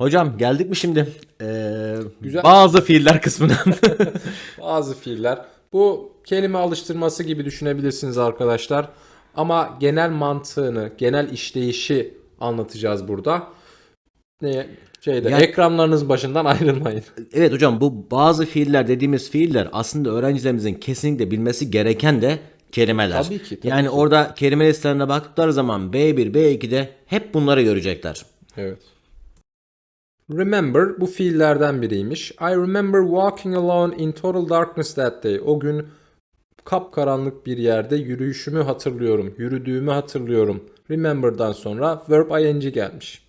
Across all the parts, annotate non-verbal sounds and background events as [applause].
Hocam geldik mi şimdi? Ee, Güzel. Bazı fiiller kısmına. [laughs] [laughs] Bazı fiiller. Bu kelime alıştırması gibi düşünebilirsiniz arkadaşlar. Ama genel mantığını, genel işleyişi anlatacağız burada. Ne şeyde Yani- ekranlarınız başından [laughs] ayrılmayın. evet hocam bu bazı fiiller dediğimiz fiiller aslında öğrencilerimizin kesinlikle bilmesi gereken de kelimeler. Tabii ki, tabii yani ki. orada kelime listelerine baktıkları zaman B1, B2'de hep bunları görecekler. Evet. Remember bu fiillerden biriymiş. I remember walking alone in total darkness that day. O gün kapkaranlık bir yerde yürüyüşümü hatırlıyorum. Yürüdüğümü hatırlıyorum. Remember'dan sonra verb ing gelmiş.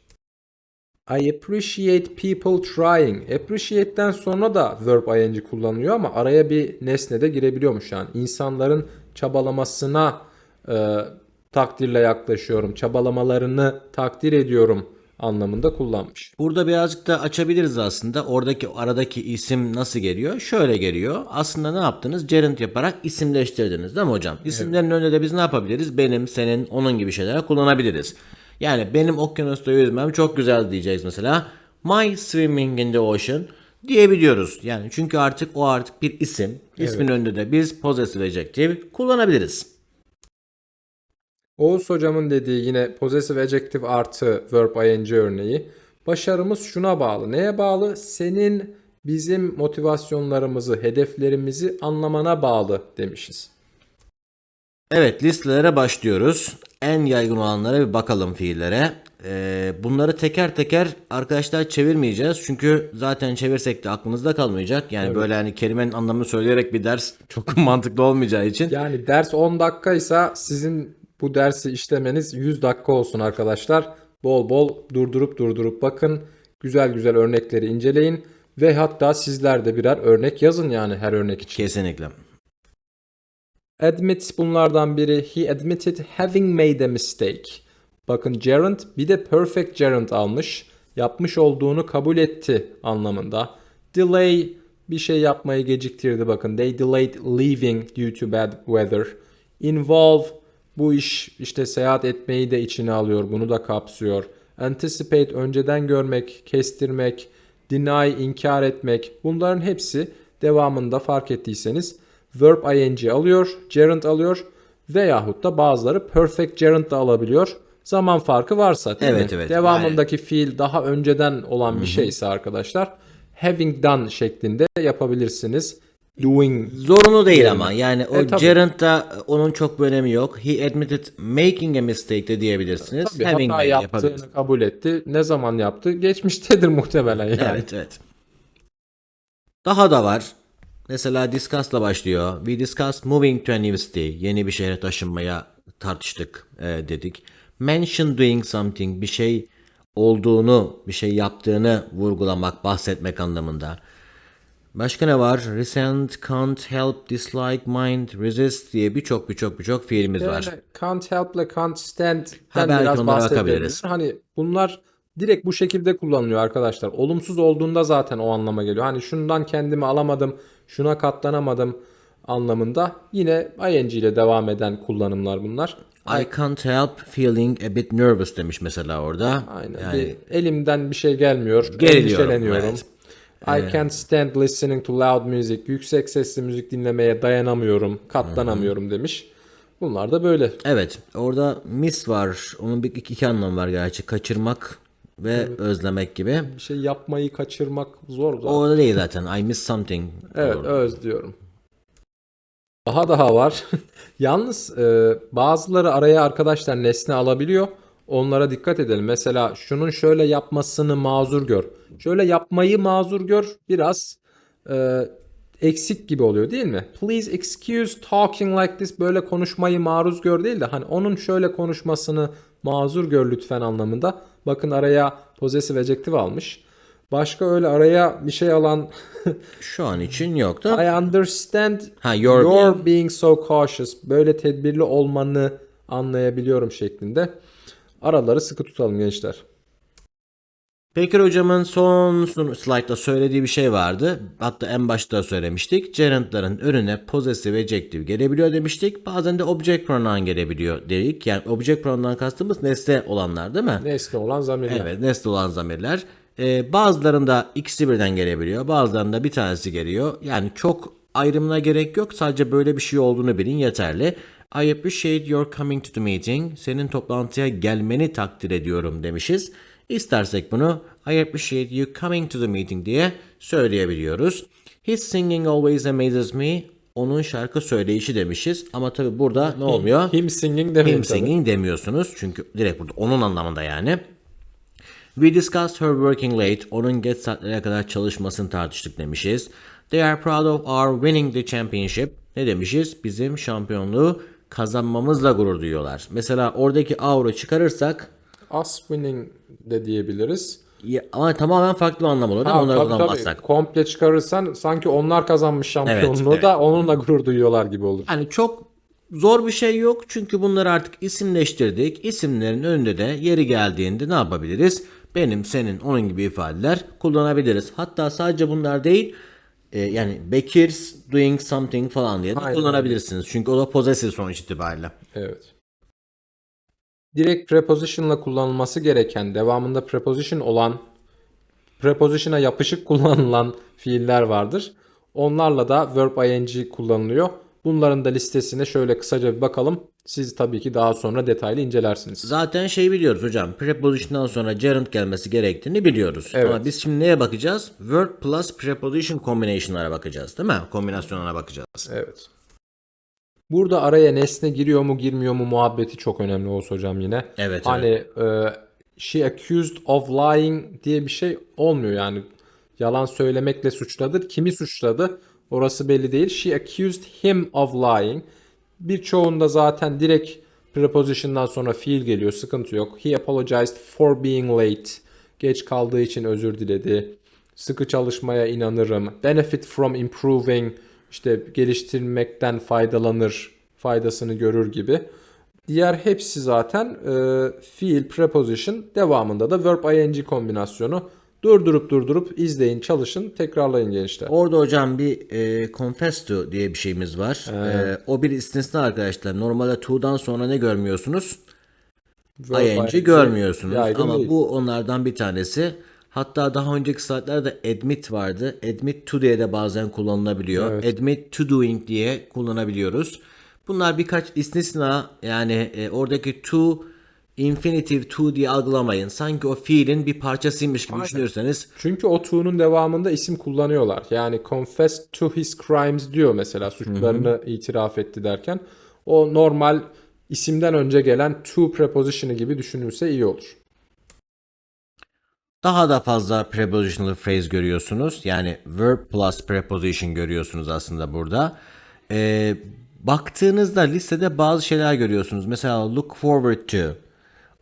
I appreciate people trying. Appreciate'den sonra da verb ing kullanılıyor ama araya bir nesne de girebiliyormuş yani. İnsanların çabalamasına e, takdirle yaklaşıyorum. Çabalamalarını takdir ediyorum anlamında kullanmış. Burada birazcık da açabiliriz aslında. Oradaki aradaki isim nasıl geliyor? Şöyle geliyor. Aslında ne yaptınız? Gerund yaparak isimleştirdiniz değil mi hocam? İsimlerin önünde de biz ne yapabiliriz? Benim, senin, onun gibi şeyler kullanabiliriz. Yani benim okyanusta yüzmem çok güzel diyeceğiz mesela. My swimming in the ocean diyebiliyoruz. Yani çünkü artık o artık bir isim. İsmin önünde de biz possessive adjective kullanabiliriz. Oğuz hocamın dediği yine possessive adjective artı verb ing örneği. Başarımız şuna bağlı. Neye bağlı? Senin bizim motivasyonlarımızı, hedeflerimizi anlamana bağlı demişiz. Evet listelere başlıyoruz. En yaygın olanlara bir bakalım fiillere. Ee, bunları teker teker arkadaşlar çevirmeyeceğiz. Çünkü zaten çevirsek de aklınızda kalmayacak. Yani böyle hani kelimenin anlamını söyleyerek bir ders [laughs] çok mantıklı olmayacağı için. Yani ders 10 dakikaysa sizin bu dersi işlemeniz 100 dakika olsun arkadaşlar. Bol bol durdurup durdurup bakın. Güzel güzel örnekleri inceleyin. Ve hatta sizler de birer örnek yazın yani her örnek için. Kesinlikle. Admit bunlardan biri. He admitted having made a mistake. Bakın gerund bir de perfect gerund almış. Yapmış olduğunu kabul etti anlamında. Delay bir şey yapmayı geciktirdi bakın. They delayed leaving due to bad weather. Involve bu iş işte seyahat etmeyi de içine alıyor. Bunu da kapsıyor. Anticipate önceden görmek, kestirmek. Deny inkar etmek. Bunların hepsi devamında fark ettiyseniz verb ing alıyor, gerund alıyor veyahut da bazıları perfect gerund da alabiliyor. Zaman farkı varsa değil Evet, mi? evet. Devamındaki fiil daha önceden olan bir şeyse arkadaşlar having done şeklinde yapabilirsiniz. Doing Zorunlu değil ama yani o E, tabii. gerund'da onun çok bir önemi yok. He admitted making a mistake de diyebilirsiniz. tabii Having hata yaptığını kabul etti. Ne zaman yaptı? Geçmiştedir [laughs] muhtemelen yani. Evet evet. Daha da var. Mesela discuss'la başlıyor. We discussed moving to a new city. Yeni bir şehre taşınmaya tartıştık e, dedik. Mention doing something. Bir şey olduğunu, bir şey yaptığını vurgulamak, bahsetmek anlamında. Başka ne var? Resent, can't help, dislike, mind, resist diye birçok birçok birçok fiilimiz var. Yani can't help ile can't stand Ha, belki biraz onlara bahsedebiliriz. bakabiliriz. Hani bunlar direkt bu şekilde kullanılıyor arkadaşlar. Olumsuz olduğunda zaten o anlama geliyor. Hani şundan kendimi alamadım, şuna katlanamadım anlamında yine ing ile devam eden kullanımlar bunlar. I can't help feeling a bit nervous demiş mesela orada. Aynen. Yani Bir elimden bir şey gelmiyor. Geriliyorum, Endişeleniyorum. evet. I can't stand listening to loud music. Yüksek sesli müzik dinlemeye dayanamıyorum, katlanamıyorum demiş. Bunlar da böyle. Evet, orada miss var. Onun bir iki, iki anlamı var gerçi. Kaçırmak ve özlemek gibi. Bir şey yapmayı kaçırmak zor zaten. O da değil zaten. I miss something. Evet Doğru. öz diyorum. Daha daha var. [laughs] Yalnız e, bazıları araya arkadaşlar nesne alabiliyor. Onlara dikkat edelim. Mesela şunun şöyle yapmasını mazur gör. Şöyle yapmayı mazur gör biraz e, eksik gibi oluyor değil mi? Please excuse talking like this. Böyle konuşmayı maruz gör değil de hani onun şöyle konuşmasını mazur gör lütfen anlamında. Bakın araya possessive adjective almış. Başka öyle araya bir şey alan [laughs] Şu an için yok da. I understand Ha, you're you're, being so cautious. Böyle tedbirli olmanı anlayabiliyorum şeklinde. Araları sıkı tutalım gençler. Bekir hocamın son slide'da söylediği bir şey vardı. Hatta en başta söylemiştik. Gerundların önüne possessive adjective gelebiliyor demiştik. Bazen de object pronoun gelebiliyor dedik. Yani object pronoun'dan kastımız nesne olanlar değil mi? Nesne olan zamirler. Evet nesne olan zamirler. Ee, bazılarında ikisi birden gelebiliyor. Bazılarında bir tanesi geliyor. Yani çok ayrımına gerek yok. Sadece böyle bir şey olduğunu bilin yeterli. I appreciate your coming to the meeting. Senin toplantıya gelmeni takdir ediyorum demişiz. İstersek bunu I appreciate you coming to the meeting diye söyleyebiliyoruz. His singing always amazes me. Onun şarkı söyleyişi demişiz. Ama tabi burada ne olmuyor? Him singing demeyin Him tabii. singing demiyorsunuz. Çünkü direkt burada onun anlamında yani. We discussed her working late. Onun geç saatlere kadar çalışmasını tartıştık demişiz. They are proud of our winning the championship. Ne demişiz? Bizim şampiyonluğu kazanmamızla gurur duyuyorlar. Mesela oradaki aura çıkarırsak Us winning de diyebiliriz. ya, ama tamamen farklı bir anlam olur? Ha, Onları tabii, tabii. kullanmazsak. Komple çıkarırsan sanki onlar kazanmış şampiyonluğu Evet, da onunla gurur duyuyorlar gibi olur. Yani çok zor bir şey yok çünkü bunları artık isimleştirdik. İsimlerin önünde de yeri geldiğinde ne yapabiliriz? Benim, senin, onun gibi ifadeler kullanabiliriz. Hatta sadece bunlar değil e, yani Bekir's doing something falan diye de Aynen. kullanabilirsiniz. Çünkü o da possessive sonuç itibariyle. Evet. Direkt preposition'la kullanılması gereken, devamında preposition olan, preposition'a yapışık [laughs] kullanılan fiiller vardır. Onlarla da verb ing kullanılıyor. Bunların da listesine şöyle kısaca bir bakalım. Siz tabii ki daha sonra detaylı incelersiniz. Zaten şeyi biliyoruz hocam. Preposition'dan sonra gerund gelmesi gerektiğini biliyoruz. Evet. Ama biz şimdi neye bakacağız? Verb plus preposition combination'lara bakacağız değil mi? Kombinasyonlara bakacağız. Evet. Burada araya nesne giriyor mu girmiyor mu muhabbeti çok önemli Oğuz hocam yine. Evet, Hani e, she accused of lying diye bir şey olmuyor yani. Yalan söylemekle suçladı. Kimi suçladı? Orası belli değil. She accused him of lying. Birçoğunda zaten direkt preposition'dan sonra fiil geliyor. Sıkıntı yok. He apologized for being late. Geç kaldığı için özür diledi. Sıkı çalışmaya inanırım. Benefit from improving. işte geliştirmekten faydalanır. Faydasını görür gibi. Diğer hepsi zaten e, fiil, preposition, devamında da verb ing kombinasyonu. Durdurup durdurup izleyin, çalışın, tekrarlayın gençler. Orada hocam bir e, confess to diye bir şeyimiz var. E, o bir istisna arkadaşlar. Normalde to'dan sonra ne görmüyorsunuz? Verb ing görmüyorsunuz. yaygın Ama değil. bu onlardan bir tanesi. Hatta daha önceki saatlerde admit vardı. Admit to diye de bazen kullanılabiliyor. Admit to doing diye kullanabiliyoruz. Bunlar birkaç istisna yani e, oradaki to infinitive to diye algılamayın. Sanki o fiilin bir parçasıymış gibi düşünürseniz Çünkü o to'nun devamında isim kullanıyorlar. Yani confess to his crimes diyor mesela suçlarını itiraf etti derken. O normal isimden önce gelen to preposition'ı gibi düşünülse iyi olur. Daha da fazla prepositional phrase görüyorsunuz. Yani verb plus preposition görüyorsunuz aslında burada. Ee, baktığınızda listede bazı şeyler görüyorsunuz. Mesela look forward to,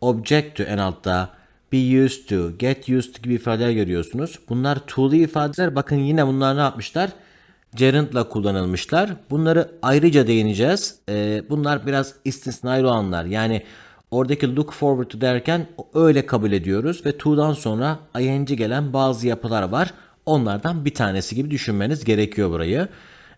object to en altta, be used to, get used to gibi ifadeler görüyorsunuz. Bunlar to'lu ifadeler. Bakın yine bunlar ne yapmışlar? Gerund'la kullanılmışlar. Bunları ayrıca değineceğiz. Ee, bunlar biraz istisnai olanlar. Yani oradaki look forward to derken öyle kabul ediyoruz ve to'dan sonra ing gelen bazı yapılar var. Onlardan bir tanesi gibi düşünmeniz gerekiyor burayı.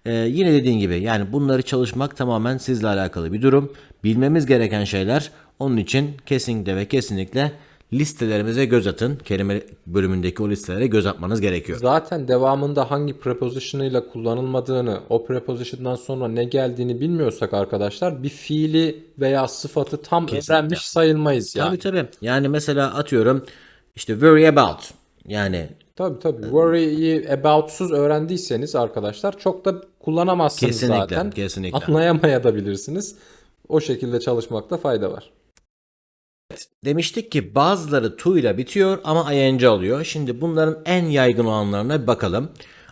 Ee, yine dediğim gibi yani bunları çalışmak tamamen sizle alakalı bir durum. Bilmemiz gereken şeyler. Onun için kesinlikle ve kesinlikle listelerimize göz atın. Kelime bölümündeki o listelere göz atmanız gerekiyor. Zaten devamında hangi preposition'ıyla kullanılmadığını, o preposition'dan sonra ne geldiğini bilmiyorsak arkadaşlar bir fiili veya sıfatı tam öğrenmiş sayılmayız yani. Tabii tabii. Yani mesela atıyorum işte worry about. Yani Tabii tabii. Worry'yi about'suz öğrendiyseniz arkadaşlar çok da kullanamazsınız Kesinlikle, zaten. kesinlikle. Anlayamayabilirsiniz. O şekilde çalışmakta fayda var. Demiştik ki bazıları to ile bitiyor ama ing alıyor. Şimdi bunların en yaygın olanlarına bir bakalım.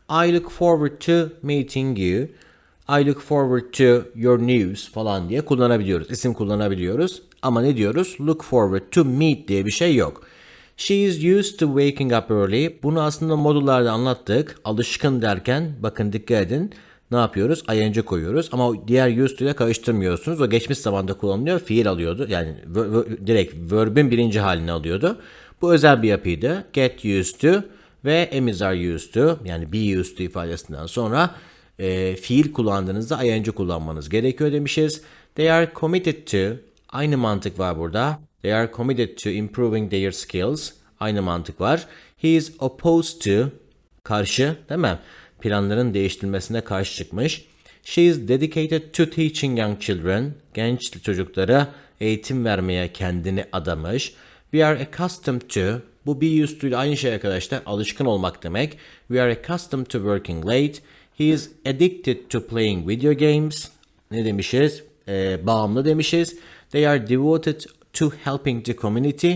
I look forward to meeting you. I look forward to your news falan diye kullanabiliyoruz. İsim kullanabiliyoruz. Ama ne diyoruz? Look forward to meet diye bir şey yok. She is used to waking up early. Bunu aslında modullarda anlattık. Alışkın derken bakın dikkat edin. Ne yapıyoruz? ing koyuyoruz ama diğer used ile karıştırmıyorsunuz. O geçmiş zamanda kullanılıyor. Fiil alıyordu. Yani direkt verb'in birinci halini alıyordu. Bu özel bir yapıydı. Get used to ve emiz are used to yani be used to ifadesinden sonra e, fiil kullandığınızda ing kullanmanız gerekiyor demişiz. They are committed to aynı mantık var burada. They are committed to improving their skills. Aynı mantık var. He is opposed to karşı değil mi? Planların değiştirilmesine karşı çıkmış. She is dedicated to teaching young children. Genç çocuklara eğitim vermeye kendini adamış. We are accustomed to bu be used to ile aynı şey arkadaşlar. Alışkın olmak demek. We are accustomed to working late. He is addicted to playing video games. Ne demişiz? Ee, bağımlı demişiz. They are devoted to helping the community.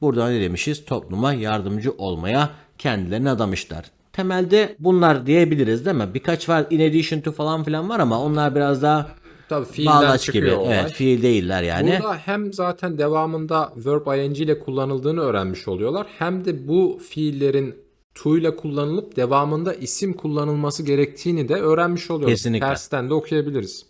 Burada ne demişiz? Topluma yardımcı olmaya kendilerini adamışlar. Temelde bunlar diyebiliriz değil mi? Birkaç var in addition to falan filan var ama onlar biraz daha Tabii fiilden bağlaç çıkıyor gibi. olay. Evet fiil değiller yani. Burada hem zaten devamında verb ing ile kullanıldığını öğrenmiş oluyorlar. Hem de bu fiillerin to ile kullanılıp devamında isim kullanılması gerektiğini de öğrenmiş oluyoruz. Kesinlikle. Tersten de okuyabiliriz.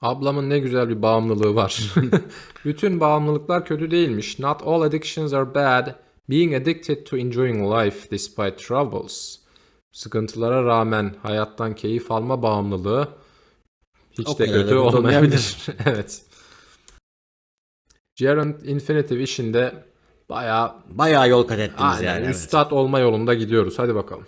Ablamın ne güzel bir bağımlılığı var. [laughs] Bütün bağımlılıklar kötü değilmiş. Not all addictions are bad. Being addicted to enjoying life despite troubles. Sıkıntılara rağmen hayattan keyif alma bağımlılığı hiç O de kötü olmayabilir. [laughs] evet. Gerund infinitive işinde bayağı Bayağı yol kat ettiniz aynen, yani. evet. üstad olma yolunda gidiyoruz. Hadi bakalım.